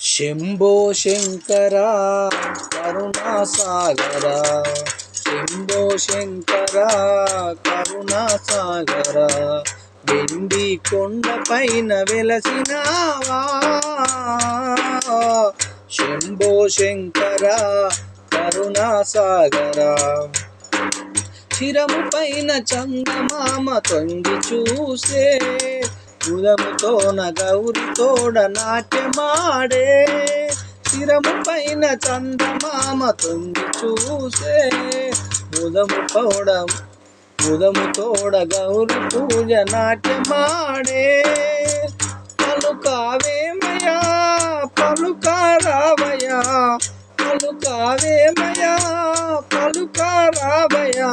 శంభో శంకర కరుణాసాగర. శంభో శంకర కరుణాసాగర. వెండి కొండ పైన వెలసినావా? శంభో శంకర కరుణాసాగర. చిరము పైన చందమామ తొంగి చూసే ఉదముతోన గౌరితోడ నాట్యమాడే. శిరము పైన చందమామ తొంగి చూసే. ఉదము తోడ ఉదము తోడ గౌరి పూజ నాట్యమాడే. పలుకావేమయా పలుకారావయా పలుకావేమయా పలుకారావయా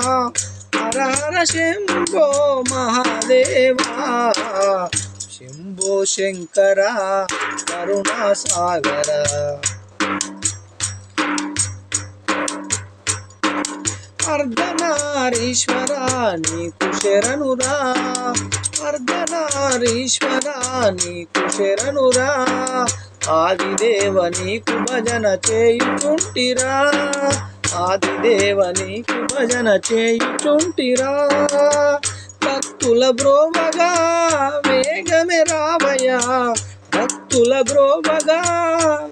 హర హర శంభో మహాదేవా. శంభో శంకర కరుణాసాగర అర్ధనారీశ్వర నీకు శరణురా. అర్ధనారీశ్వర నీకు శరణురా. ఆదిదేవ నీకు భజన చేయుచుంటిరా. ఆదిదేవ నీకు భజన చేయుచుంటిరా. భక్తుల బ్రోవగా వేగమే రావయ్యా భక్తుల బ్రోవగా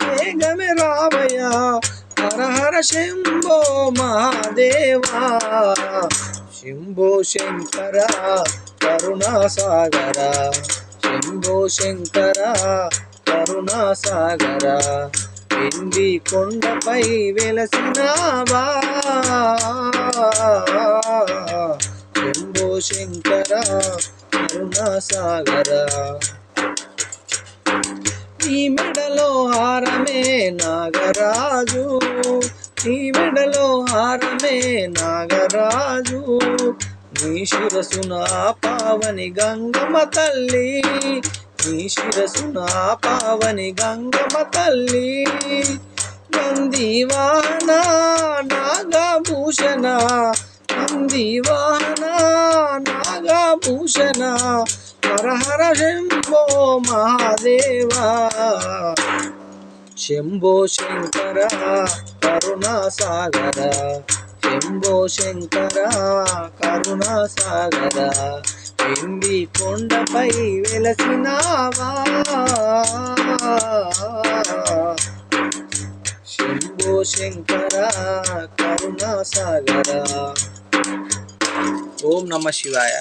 వేగమే రావయ్యా హర శంభో మహాదేవా. శంభో శంకర కరుణాసాగర. శంభో శంకర కరుణాసాగర. వెండి కొండపై వెలసినావా కరుణాసాగర. నీ మెడలో హారమే నాగరాజు. నీ మెడలో హారమే నాగరాజు. నీ శిరసు నా పావని గంగమ్మ తల్లి. నీ శిరసు నా పావని గంగమ్మ తల్లి. నందివానా నాగభూషణ నందివానా. నాగభూషణ హర శంభో మహాదేవా. శంభో శంకర కరుణాసాగర శంభో శంకర కరుణాసాగర వెండి కొండపై వెలసినావా. శంభో శంకర కరుణాసాగర ఓం నమ శివాయ.